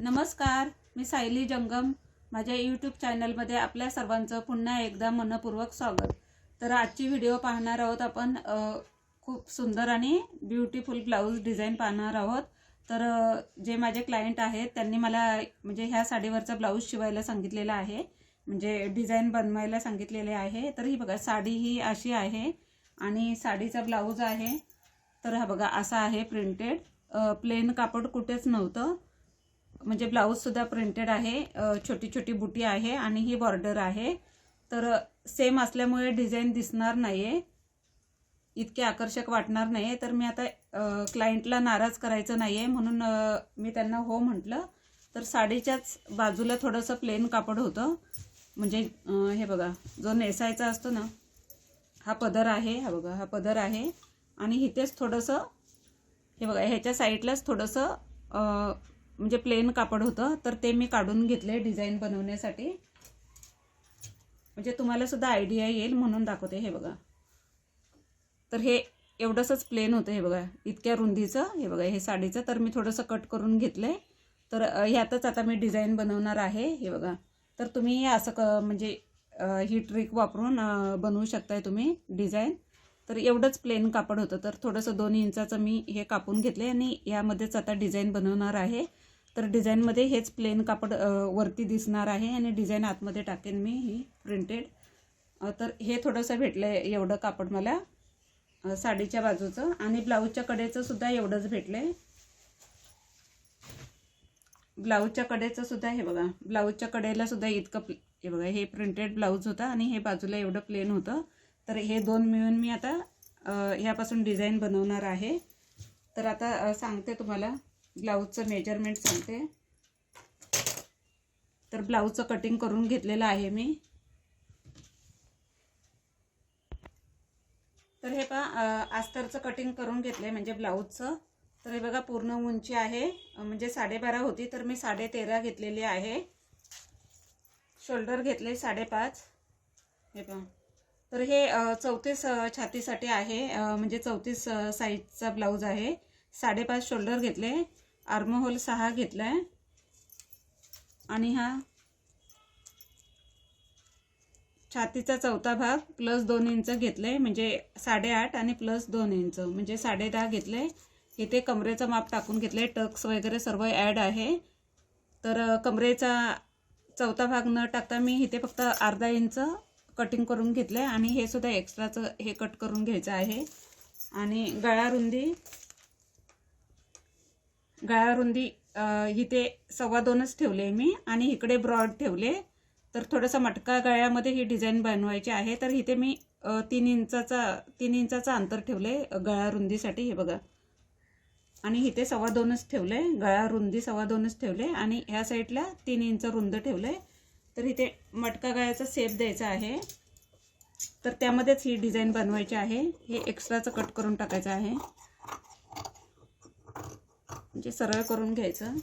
नमस्कार मी सायली जंगम. माझ्या यूट्यूब चॅनलमध्ये आपल्या सर्वांचं पुन्हा एकदा मनपूर्वक स्वागत. तर आजची व्हिडिओ पाहणार आहोत आपण खूप सुंदर आणि ब्युटिफुल ब्लाऊज डिझाईन पाहणार आहोत. तर जे माझे क्लायंट आहेत त्यांनी मला म्हणजे ह्या साडीवरचा ब्लाऊज शिवायला सांगितलेला आहे. म्हणजे डिझाईन बनवायला सांगितलेले आहे. तर ही बघा साडी ही अशी आहे आणि साडीचा ब्लाऊज आहे. तर हा बघा असा आहे प्रिंटेड प्लेन कापड कुठेच नव्हतं. म्हणजे ब्लाऊजसुद्धा प्रिंटेड आहे छोटी छोटी बुटी आहे आणि ही बॉर्डर आहे. तर सेम असल्यामुळे डिझाईन दिसणार नाही आहे इतके आकर्षक वाटणार नाही तर मी आता क्लायंटला नाराज करायचं नाही आहे म्हणून मी त्यांना हो म्हटलं. तर साडीच्याच बाजूला थोडंसं प्लेन कापड होतं. म्हणजे हे बघा जो नेसायचा असतो ना हा पदर आहे. हा बघा हा पदर आहे. आणि इथेच थोडंसं हे बघा ह्याच्या साईडलाच थोडंसं म्हणजे प्लेन कापड होतं तर ते मी काढून घेतले डिझाईन बनवण्यासाठी. म्हणजे तुम्हाला सुद्धा आयडिया येईल म्हणून दाखवते हे बघा. तर हे एवढंसंच प्लेन होतं हे बघा. इतक्या रुंदीचं हे बघा हे साडीचं. तर मी थोडंसं कट करून घेतलं तर ह्यातच आता मी डिझाईन बनवणार आहे हे बघा. तर तुम्ही असं क म्हणजे ही ट्रिक वापरून बनवू शकताय तुम्ही डिझाईन तर एवढंच प्लेन कापड होतं. तर थोडंसं दोन इंचाचं मी हे कापून घेतले आणि यामध्येच आता डिझाईन बनवणार आहे. तर डिझाईनमध्ये हेच प्लेन कापड वरती दिसणार आहे आणि डिझाईन आतमध्ये टाकेन मी ही प्रिंटेड तर हे थोडंसं भेटलं आहे एवढं कापड मला साडीच्या बाजूचं आणि ब्लाऊजच्या कडेचं सुद्धा एवढंच भेटलं आहे ब्लाऊजच्या कडेचं सुद्धा हे बघा ब्लाऊजच्या कडेला सुद्धा इतकं प्ले हे बघा हे प्रिंटेड ब्लाऊज होता आणि हे बाजूला एवढं प्लेन होतं. तर हे दोन मिळून मी आता ह्यापासून डिझाईन बनवणार आहे. तर आता सांगते तुम्हाला. ब्लाऊजचं मेजरमेंट सांगते. तर ब्लाऊजचं कटिंग करून घेतलेलं आहे मी. तर हे पहा आस्तरचं कटिंग करून घेतलं म्हणजे ब्लाऊजचं. तर हे बघा पूर्ण उंची आहे. म्हणजे साडेबारा होती तर मी साडे तेरा घेतलेली आहे. शोल्डर घेतले साडेपाच. हे पहा. तर हे चौतीस छातीसाठी आहे. म्हणजे चौतीस साईजचा ब्लाऊज आहे. साडेपाच शोल्डर घेतले. आर्महोल सहा घेतला आहे आणि हा छातीचा चौथा भाग प्लस दोन इंच घेतले म्हणजे साडेआठ आणि प्लस दोन इंच. म्हणजे साडे दहा घेतले इथे कमरेचं माप टाकून घेतलं आहे टक्स वगैरे सर्व ॲड आहे. तर कमरेचा चौथा भाग न टाकता मी इथे फक्त अर्धा इंच कटिंग करून घेतले आणि हे सुद्धा एक्स्ट्राचं हे कट करून घ्यायचं आहे. आणि गळा रुंदी गळा रुंदी इथे सव्वा दोनच ठेवले मी आणि इकडे ब्रॉड ठेवले. तर थोडंसं मटका गळ्यामध्ये ही डिझाईन बनवायची आहे. तर इथे मी तीन इंचाचा तीन इंचाचा अंतर ठेवले अ, गळा रुंदीसाठी हे बघा. आणि इथे सव्वा दोनच ठेवले गळा रुंदी सव्वा दोनच ठेवले आणि ह्या साईडला तीन इंच रुंद ठेवले. तर इथे मटका गळ्याचा सेप द्यायचा आहे. तर त्यामध्येच ही डिझाईन बनवायची आहे. हे एक्स्ट्राचं कट करून टाकायचं आहे. म्हणजे सरळ करून घ्यायचं.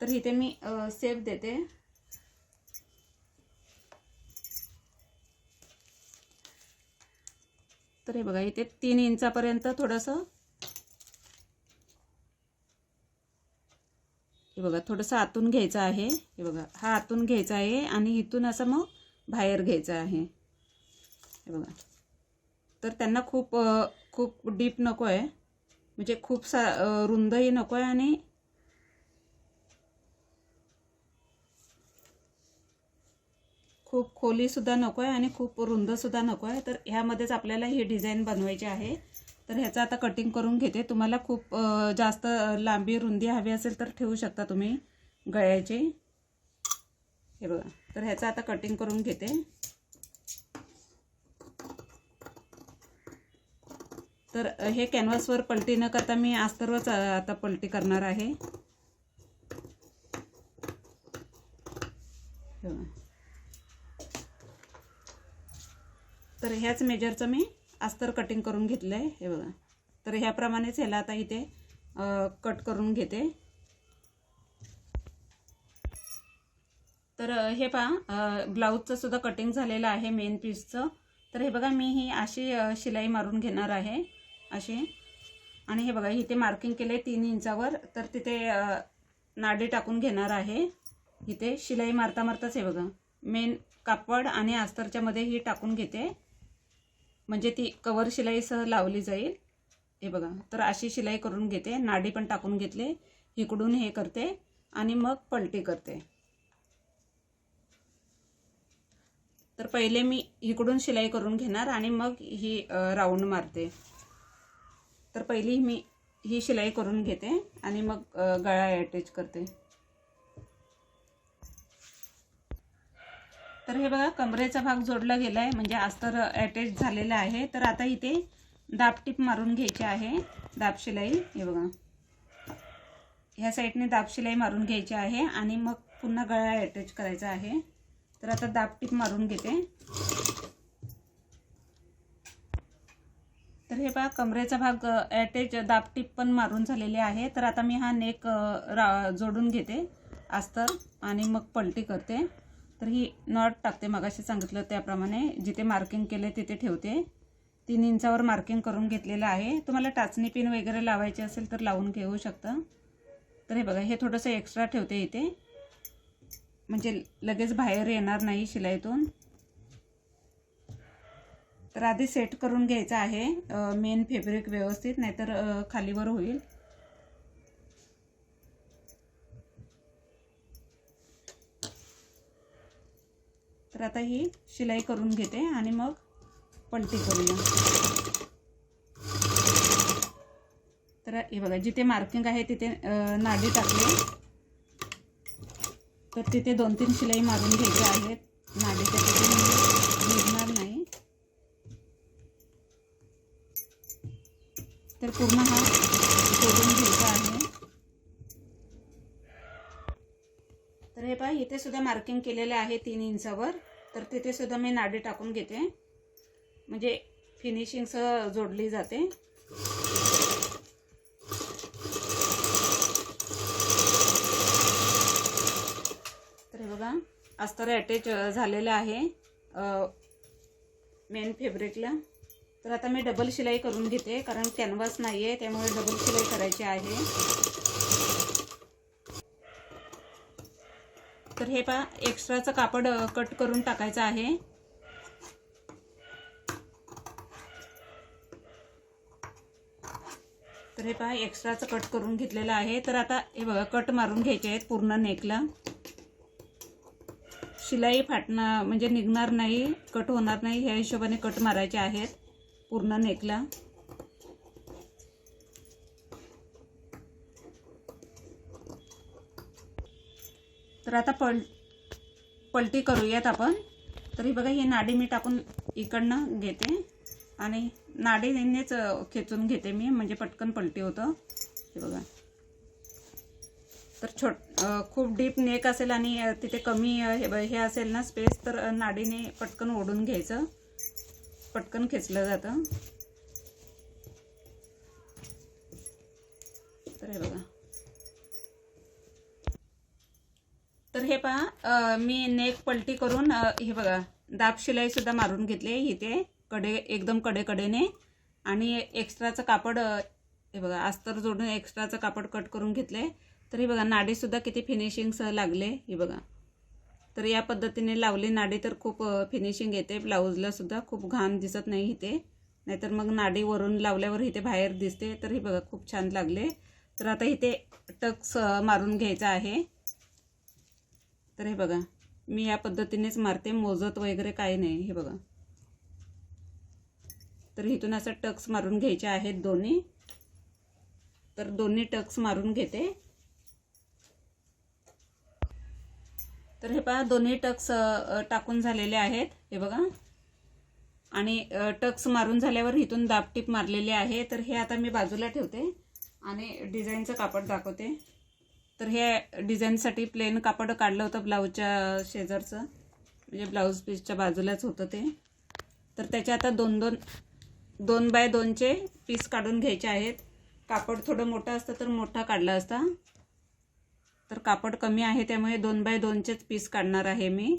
तर इथे मी सेप देते. तर हे बघा इथे तीन इंचापर्यंत थोडंसं हे बघा थोडंसं आतून घ्यायचं आहे. हे बघा हा आतून घ्यायचा आहे आणि इथून असं मग बाहेर घ्यायचं आहे. हे बघा. तर त्यांना खूप खूप डीप नको आहे. म्हणजे खूप सा रुंदही नको आहे आणि खूप खोलीसुद्धा नको आहे आणि खूप रुंदसुद्धा नको आहे. तर ह्यामध्येच आपल्याला ही डिझाईन बनवायची आहे. तर ह्याचं आता कटिंग करून घेते. तुम्हाला खूप जास्त लांबी रुंदी हवी असेल तर ठेवू शकता तुम्ही गळ्याची. हे बघा. तर ह्याचं आता कटिंग करून घेते. तर हे कॅनव्हासवर पलटी न करता मी अस्तरवरच आता पलटी करणार आहे. तर ह्याच मेजरचं मी अस्तर कटिंग करून घेतलं आहे हे बघा. तर ह्याप्रमाणेच ह्याला आता इथे कट करून घेते. तर हे पहा ब्लाऊजचं सुद्धा कटिंग झालेलं आहे मेन पीसचं तर हे बघा मी ही अशी शिलाई मारून घेणार आहे. अशी. आणि हे बघा इथे मार्किंग केले तीन इंचावर. तर तिथे नाडी टाकून घेणार आहे. इथे शिलाई मारता मारताच हे बघा. मेन कापड आणि आस्तरच्या मध्ये ही टाकून घेते. म्हणजे ती कवर शिलाईसह लावली जाईल. हे बघा तर अशी शिलाई करून घेते. नाडी पण टाकून घेतले. इकडून हे करते आणि मग पलटी करते. तर पहिले मी इकडून शिलाई करून घेणार आणि मग ही राऊंड मारते. तर पहिली मी ही शिलाई करून घेते आणि मग गळा अटॅच करते. तर हे बघा कमरेचा भाग जोडला गेला आहे म्हणजे अस्तर अटॅच झालेला आहे. तर आता इथे दाब टीप मारून घ्यायची आहे दाब शिलाई. हे बघा. ह्या साईडने दाब शिलाई मारून घ्यायची आहे आणि मग पुन्हा गळा अटॅच करायचा आहे. तर आता दाब टीप मारून घेते. तर हे बघा कमरेचा भाग ॲटेच दाबटीप पण मारून झालेले आहे. तर आता मी हा नेक रा जोडून घेते. अस्तर आणि मग पलटी करते. तर ही नॉट टाकते मगाशी सांगितलं त्याप्रमाणे. जिथे मार्किंग केले तिथे ठेवते. तीन इंचावर मार्किंग करून घेतलेलं आहे. तुम्हाला टाचणी पिन वगैरे लावायची असेल तर लावून घेऊ शकता. तर हे बघा हे थोडंसं एक्स्ट्रा ठेवते इथे. म्हणजे लगेच बाहेर येणार नाही शिलाईतून. तर आधी सेट करून घ्यायचं आहे. मेन फेब्रिक व्यवस्थित नाहीतर खालीवर होईल. तर आता ही शिलाई करून घेते आणि मग पलटी करूया. तर हे बघा जिथे मार्किंग आहे तिथे नाडी टाकली. तर तिथे दोन तीन शिलाई मारून घ्यायच्या आहेत. नाडीच्या तिथे म्हणजे निघणार नाही तर पूर्ण हा सोडून घ्यायचा आहे. तर हे पहा इथे सुद्धा मार्किंग केलेलं आहे तीन इंचावर. तर तिथे सुद्धा मी नाडी टाकून घेते. म्हणजे फिनिशिंगसह जोडली जाते. तर हे बघा अस्तर अटॅच झालेलं आहे मेन फेब्रिकला तर आता मी डबल शिलाई करून घेते कारण कॅनव्हास नाही आहे त्यामुळे डबल शिलाई करायची आहे. तर हे पहा एक्स्ट्राचं कापड कट करून टाकायचं आहे. तर हे पहा एक्स्ट्राचं कट करून घेतलेलं आहे. तर आता हे बघा कट मारून घ्यायचे आहेत पूर्ण नेकला शिलाई फाटणं म्हणजे निघणार नाही कट होणार नाही ह्या हिशोबाने कट मारायचे आहेत. पूर्ण नेकला. तर आता पल पलटी करूयात आपण. तर हे बघा ही नाडी मी टाकून इकडनं घेते. आणि नाडीनेच खेचून घेते मी म्हणजे पटकन पलटी होतं. हे बघा. तर छोट खूप डीप नेक असेल आणि तिथे कमी हे हे असेल ना स्पेस तर नाडीने पटकन ओढून घ्यायचं. पटकन खेचलं जातं. तर हे बघा. तर हे पहा मी नेक पलटी करून हे बघा दाब शिलाई सुद्धा मारून घेतली इथे कडे एकदम कडे कडेने आणि एक्स्ट्राचं कापड हे बघा अस्तर जोडून एक्स्ट्राचं कापड कट करून घेतले तर हे बघा नाडीसुद्धा किती फिनिशिंगसह लागले हे बघा. तर या पद्धतीने लावली नाडी तर खूप फिनिशिंग येते. ब्लाऊजला सुद्धा खूप घाण दिसत नाही इथे. नाहीतर मग नाडी वरून लावल्यावर इथे बाहेर दिसते. तर हे बघा खूप छान लागले. तर आता इथे टक्स मारून घ्यायचा आहे. तर हे बघा मी या पद्धतीनेच मारते. मोजत वगैरे काही नाही हे बघा. तर इथून असं टक्स मारून घ्यायचे आहेत दोन्ही. तर दोन्ही टक्स मारून घेते. तर हे पहा दोन्ही टक्स टाकून झालेले आहेत. हे बघा. आणि टक्स मारून झाल्यावर इथून दाबटीप मारलेली आहे. तर हे आता मी बाजूला ठेवते आणि डिझाईनचं कापड दाखवते. तर हे डिझाईनसाठी प्लेन कापड काढलं होतं ब्लाऊजच्या शेजारचं. म्हणजे ब्लाऊज पीसच्या बाजूलाच होतं ते. तर त्याचे आता दोन दोन दोन बाय दोनचे पीस काढून घ्यायचे आहेत. कापड थोडं मोठं असतं तर मोठा काढला असता. तर कापड कमी आहे त्यामुळे दोन बाय दोनचेच पीस काढणार आहे मी.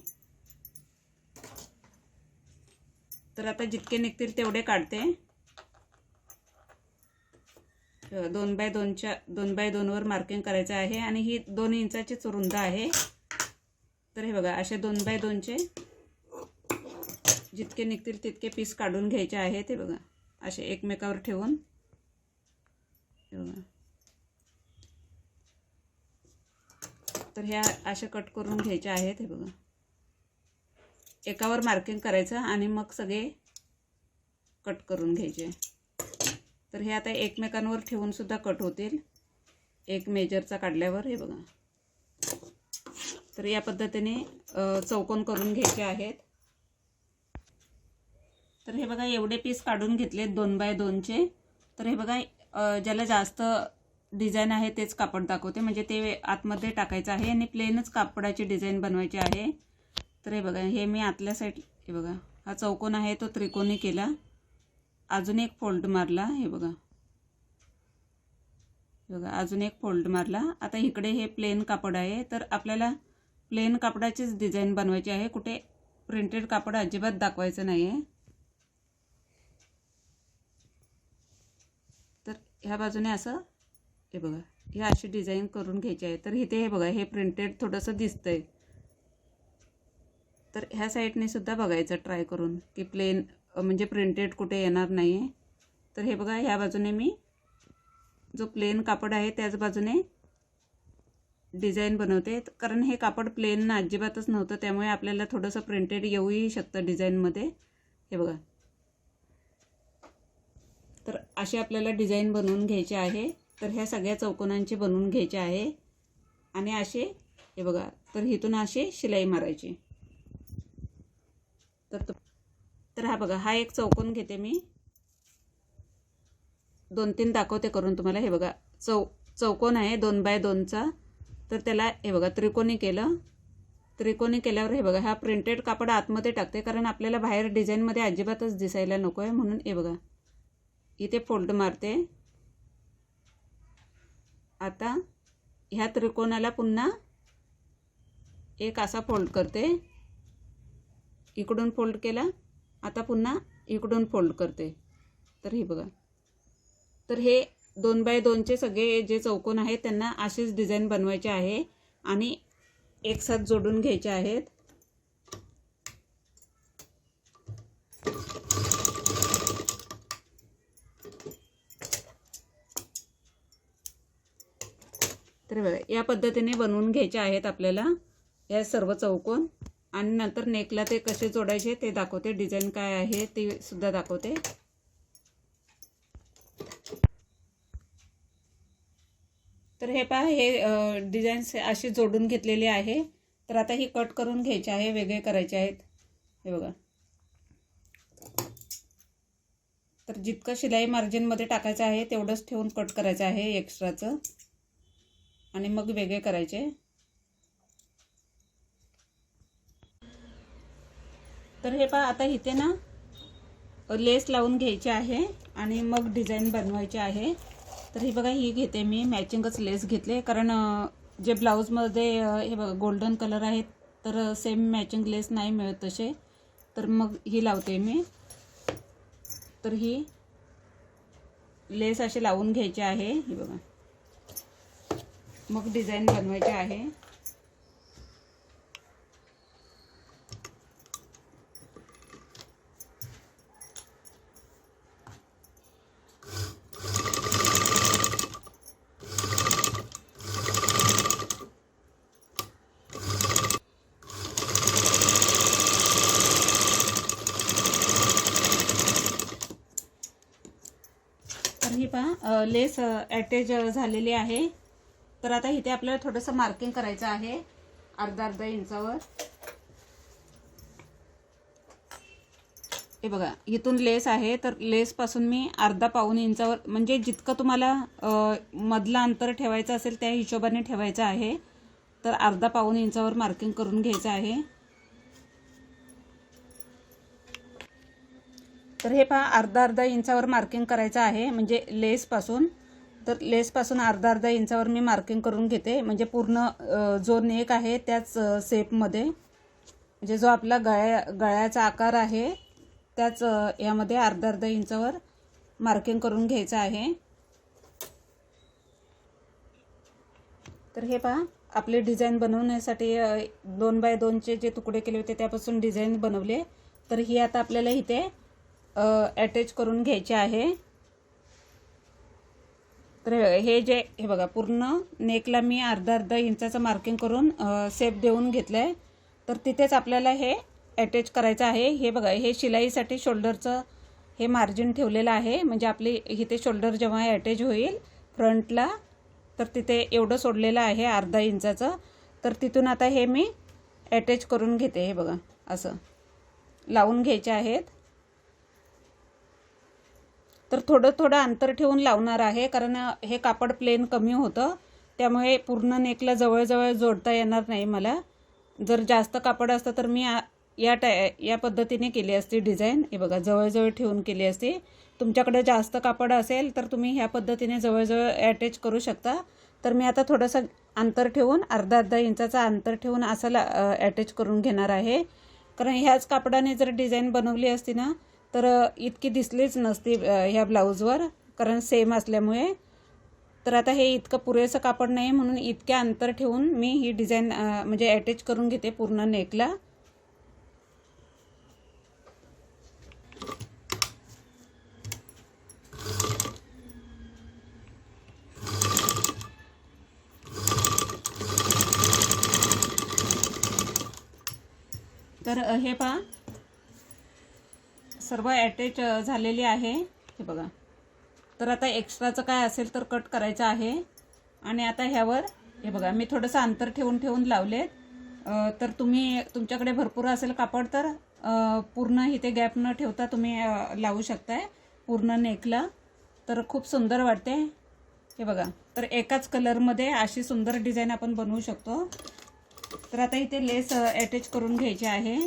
तर आता जितके निघतील तेवढे काढते. दोन बाय दोनच्या दोन बाय दोनवर मार्किंग करायचं आहे आणि ही दोन इंचाचीच रुंद आहे. तर हे बघा असे दोन बाय दोनचे जितके निघतील तितके पीस काढून घ्यायचे आहे ते बघा. असे एकमेकावर ठेवून. हे बघा. तर ह्या अशा कट करून घ्यायचे आहेत हे बघा. एकावर मार्किंग करायचं आणि मग सगळे कट करून घ्यायचे. तर हे आता एकमेकांवर ठेवूनसुद्धा कट होतील. एक मेजरचा काढल्यावर हे बघा. तर या पद्धतीने चौकोन करून घ्यायचे आहेत. तर हे बघा एवढे पीस काढून घेतलेत दोन बाय दोनचे. तर हे बघा ज्याला जास्त डिझाईन आहे तेच कापड दाखवते. म्हणजे ते आतमध्ये टाकायचं आहे आणि प्लेनच कापडाची डिझाईन बनवायची आहे. तर हे बघा हे मी आतल्या साईड हे बघा हा चौकोन आहे तो त्रिकोणी केला. अजून एक फोल्ड मारला हे बघा. हे बघा अजून एक फोल्ड मारला. आता इकडे हे प्लेन कापड आहे. तर आपल्याला प्लेन कापडाचीच डिझाईन बनवायची आहे. कुठे प्रिंटेड कापड अजिबात दाखवायचं नाही आहे तर ह्या बाजूने असं हे बघा हे अशी डिझाईन करून घ्यायची आहे. तर इथे हे बघा हे प्रिंटेड थोडंसं दिसतंय. तर ह्या साईडने सुद्धा बघायचं ट्राय करून की प्लेन म्हणजे प्रिंटेड कुठे येणार नाही आहे तर हे बघा ह्या बाजूने मी जो प्लेन कापड आहे त्याच बाजूने डिझाईन बनवते. कारण हे कापड प्लेन अजिबातच नव्हतं त्यामुळे आपल्याला थोडंसं प्रिंटेड येऊही शकतं डिझाईनमध्ये. हे बघा. तर अशी आपल्याला डिझाईन बनवून घ्यायची आहे. तर ह्या सगळ्या चौकोनांची बनवून घ्यायचे आहे. आणि असे हे बघा तर इथून असे शिलाई मारायची. तर तर हा बघा हा एक चौकोन घेते मी. दोन तीन दाखवते करून तुम्हाला. हे बघा चौ चौकोन आहे दोन बाय दोनचा. तर त्याला हे बघा त्रिकोणी केलं. त्रिकोणी केल्यावर हे बघा हा प्रिंटेड कापड आतमध्ये टाकते कारण आपल्याला बाहेर डिझाईनमध्ये अजिबातच दिसायला नको आहे म्हणून हे बघा इथे फोल्ड मारते. आता ह्या त्रिकोणाला पुन्हा एक असा फोल्ड करते. इकडून फोल्ड केला आता पुन्हा इकडून फोल्ड करते. तर हे बघा. तर हे दोन बाय दोनचे सगळे जे चौकोन आहेत त्यांना अशीच डिझाईन बनवायचे आहे आणि एकसाथ जोडून घ्यायचे आहेत. तर बघा या पद्धतीने बनवून घ्यायचे आहेत आपल्याला. या सर्व चौकोन. आणि नंतर नेकला ते कसे जोडायचे ते दाखवते. डिझाईन काय आहे ते सुद्धा दाखवते. तर हे पहा हे डिझाईन्स अशी जोडून घेतलेली आहे. तर आता ही कट करून घ्यायचे आहे वेगळे करायचे आहेत. हे बघा. तर जितकं शिलाई मार्जिनमध्ये टाकायचं आहे तेवढंच ठेवून कट करायचं आहे एक्स्ट्राचं आणि मग वेगळे करायचे. तर हे पहा आता इथे ना लेस लावून घ्यायचे आहे आणि मग डिझाईन बनवायचे आहे. तर ही बघा ही घेते मी मॅचिंगच लेस घेतले. कारण जे ब्लाऊजमध्ये हे बघा गोल्डन कलर आहेत तर सेम मॅचिंग लेस नाही मिळत तसे. तर मग ही लावते मी. तर ही लेस असे लावून घ्यायचे आहे. ही बघा. मग डिझाईन बनवायची आहे. ही पहा लेस अटॅच झालेली आहे. तर आता इथे आपल्याला थोडंसं मार्किंग करायचं आहे. अर्धा अर्धा इंचावर. हे बघा इथून लेस आहे. तर लेसपासून मी अर्धा पाऊन इंचावर म्हणजे जितकं तुम्हाला मधला मधलं अंतर ठेवायचं असेल त्या हिशोबाने ठेवायचं आहे. तर अर्धा पाऊन इंचावर मार्किंग करून घ्यायचं आहे. तर हे पहा अर्धा अर्धा इंचावर मार्किंग करायचं आहे म्हणजे लेसपासून तर लेसपासून अर्धा अर्धा इंचावर मी मार्किंग करून घेते. म्हणजे पूर्ण जो नेक आहे त्याच सेपमध्ये शेपमध्ये. म्हणजे जो आपला गळ्या गळ्याचा आकार आहे त्याच यामध्ये अर्धा अर्धा इंचावर मार्किंग करून घ्यायचं आहे. तर हे पहा आपले डिझाईन बनवण्यासाठी दोन बाय दोनचे जे तुकडे केले होते त्यापासून डिझाईन बनवले. तर ही आता आपल्याला इथे अटॅच करून घ्यायची आहे. तर हे जे हे बघा पूर्ण नेकला मी अर्धा अर्धा इंचाचं मार्किंग करून सेप देऊन घेतलं आहे तर तिथेच आपल्याला हे अटॅच करायचं आहे. हे बघा हे शिलाईसाठी शोल्डरचं हे मार्जिन ठेवलेलं आहे. म्हणजे आपली इथे शोल्डर जेव्हा अटॅच होईल फ्रंटला तर तिथे एवढं सोडलेलं आहे अर्धा इंचाचं. तर तिथून आता हे मी अटॅच करून घेते हे बघा असं. लावून घ्यायचे आहेत. तर थोडं थोडं अंतर ठेवून लावणार आहे कारण हे कापड प्लेन कमी होतं. त्यामुळे पूर्ण नेकला जवळजवळ जोडता येणार नाही मला. जर जास्त कापड असतं तर मी या टाय या पद्धतीने केली असती डिझाईन हे बघा जवळजवळ ठेवून केली असती. तुमच्याकडे जास्त कापड असेल तर तुम्ही ह्या पद्धतीने जवळजवळ अटॅच करू शकता. तर मी आता थोडंसं अंतर ठेवून अर्धा अर्धा इंचाचा अंतर ठेवून असं ला अटॅच करून घेणार आहे. कारण ह्याच कापडाने जर डिझाईन बनवली असती ना तर इतकी दिसलीच नसती ह्या ब्लाऊजवर कारण सेम असल्यामुळे. तर आता हे इतकं पुरेसं कापड नाही म्हणून इतक्या अंतर ठेवून मी ही डिझाईन म्हणजे अटॅच करून घेते पूर्ण नेकला तर हे पहा. सर्व अटॅच झालेली आहे. हे बघा. तर आता एक्स्ट्राचं काय असेल तर कट करायचं आहे. आणि आता ह्यावर हे बघा मी थोडंसं अंतर ठेवून ठेवून लावलेत. तर तुम्ही तुमच्याकडे भरपूर असेल कापड तर पूर्ण इथे गॅप न ठेवता तुम्ही लावू शकताय. पूर्ण नेकला तर खूप सुंदर वाटते. हे बघा. तर एकाच कलरमध्ये अशी सुंदर डिझाईन आपण बनवू शकतो. तर आता इथे लेस अटॅच करून घ्यायची आहे.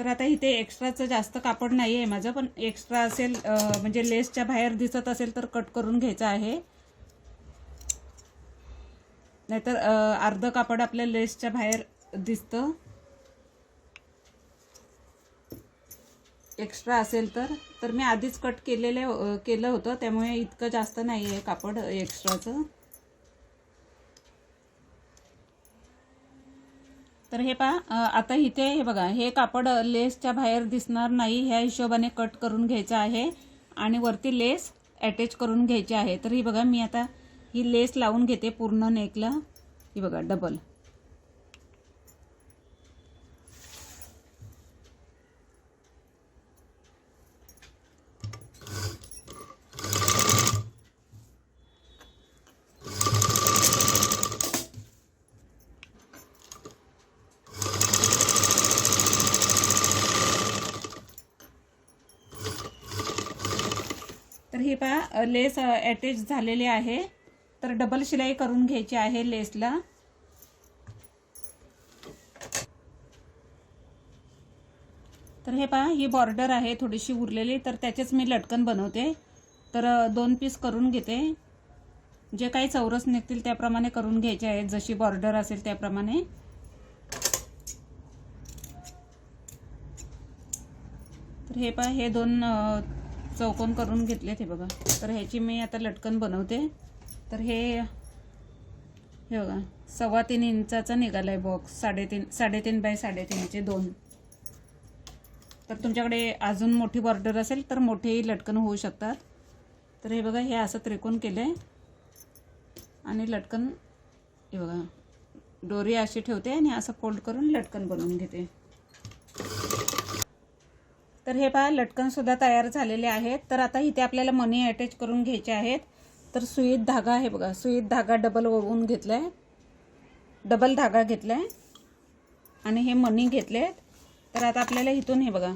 तर आता इथे एक्स्ट्राचं जास्त कापड नाही आहे माझं पण एक्स्ट्रा असेल म्हणजे लेसच्या बाहेर दिसत असेल तर कट करून घ्यायचं आहे. नाहीतर अर्ध कापड आपल्या लेसच्या बाहेर दिसतं. एक्स्ट्रा असेल तर. तर मी आधीच कट केलेले केलं होतं. त्यामुळे इतकं जास्त नाही आहे कापड एक्स्ट्राचं तर हे पहा आता इथे हे बघा हे कापड लेसच्या बाहेर दिसणार नाही ह्या हिशोबाने कट करून घ्यायचं आहे आणि वरती लेस अटॅच करून घ्यायची आहे. तर ही बघा मी आता ही लेस लावून घेते पूर्ण नेकला ही बघा डबल तर ही पहा लेस अटॅच झालेले आहे. तर डबल शिलाई करून घ्यायची आहे लेसला. तर हे पहा ही बॉर्डर आहे थोडीशी उरलेली. तर त्याचेच मी लटकन बनवते. तर दोन पीस करून घेते. जे काही चौरस निघतील त्याप्रमाणे करून घ्यायचे आहेत. जशी बॉर्डर असेल त्याप्रमाणे. तर हे पहा हे दोन चौकोन करून घेतले हे बघा. तर ह्याची मी आता लटकन बनवते. तर हे हे बघा सव्वा तीन इंचाचा निघाला आहे बॉक्स साडेतीन साडेतीन बाय साडेतीनचे दोन. तर तुमच्याकडे अजून मोठी बॉर्डर असेल तर मोठेही लटकन होऊ शकतात. तर हे बघा हे असं त्रिकोण केलं आहे आणि लटकन हे बघा दोरी अशी ठेवते आणि असं फोल्ड करून लटकन बनवून घेते. तर हे पहा लटकन सुद्धा तयार झालेले आहेत. तर आता इथे आपल्याला मनी अटॅच करून घ्यायचे आहेत. तर सुईत धागा आहे बघा सुईत धागा डबल ओवून घेतलाय. डबल धागा घेतलाय. आणि हे मनी घेतलेत. तर आता आपल्याला इथून हे बघा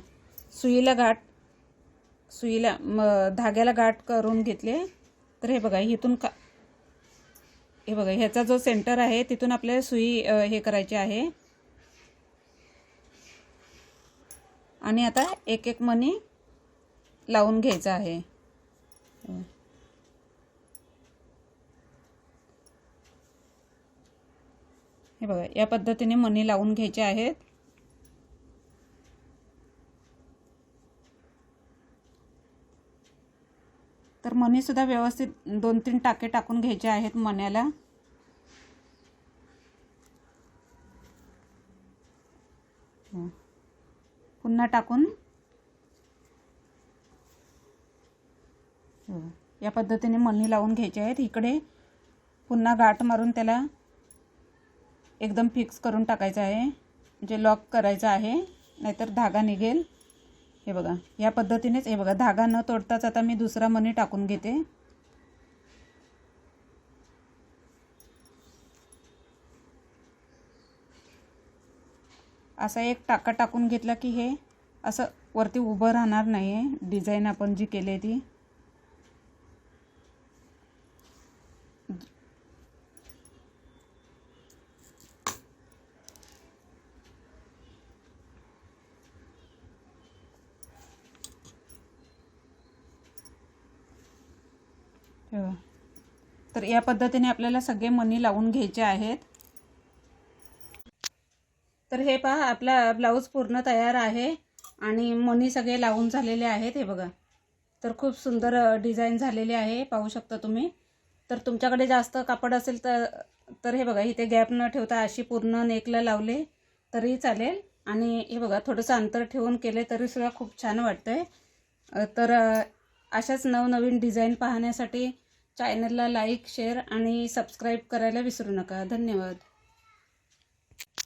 सुईला गाठ सुईला म धाग्याला गाठ करून घेतले. तर हे बघा इथून का हे बघा ह्याचा जो सेंटर आहे तिथून आपल्याला सुई हे करायची आहे. आणि आता एक एक मनी लावून घ्यायचा आहे. हे बघा या पद्धतीने मनी लावून घ्यायचे आहेत. तर मनीसुद्धा व्यवस्थित दोन तीन टाके टाकून घ्यायचे आहेत मण्याला. पुन्हा टाकून हो. या पद्धतीने मणी लावून घ्यायचे आहेत. इकडे पुन्हा गाठ मारून त्याला एकदम फिक्स करून टाकायचं आहे. म्हणजे लॉक करायचं आहे. नाहीतर धागा निघेल. हे बघा. या पद्धतीनेच हे बघा धागा न तोडताच आता मी दुसरा मणी टाकून घेते. असा एक टाका टाकून घेतला की हे असं वरती उभं राहणार नाही आहे डिझाईन आपण जी केली आहे ती. तर या पद्धतीने आपल्याला सगळे मनी लावून घ्यायचे आहेत. तर हे पहा आपला ब्लाऊज पूर्ण तयार आहे आणि मणी सगळे लावून झालेले आहेत हे बघा. तर खूप सुंदर डिझाईन झालेली आहे पाहू शकता तुम्ही. तर तुमच्याकडे जास्त कापड असेल तर तर हे बघा इथे गॅप न ठेवता अशी पूर्ण नेकला लावले तरी चालेल. आणि हे बघा थोडंसं अंतर ठेवून केले तरीसुद्धा खूप छान वाटतंय. तर अशाच नवनवीन डिझाईन पाहण्यासाठी चॅनलला लाईक शेअर आणि सबस्क्राईब करायला विसरू नका. धन्यवाद.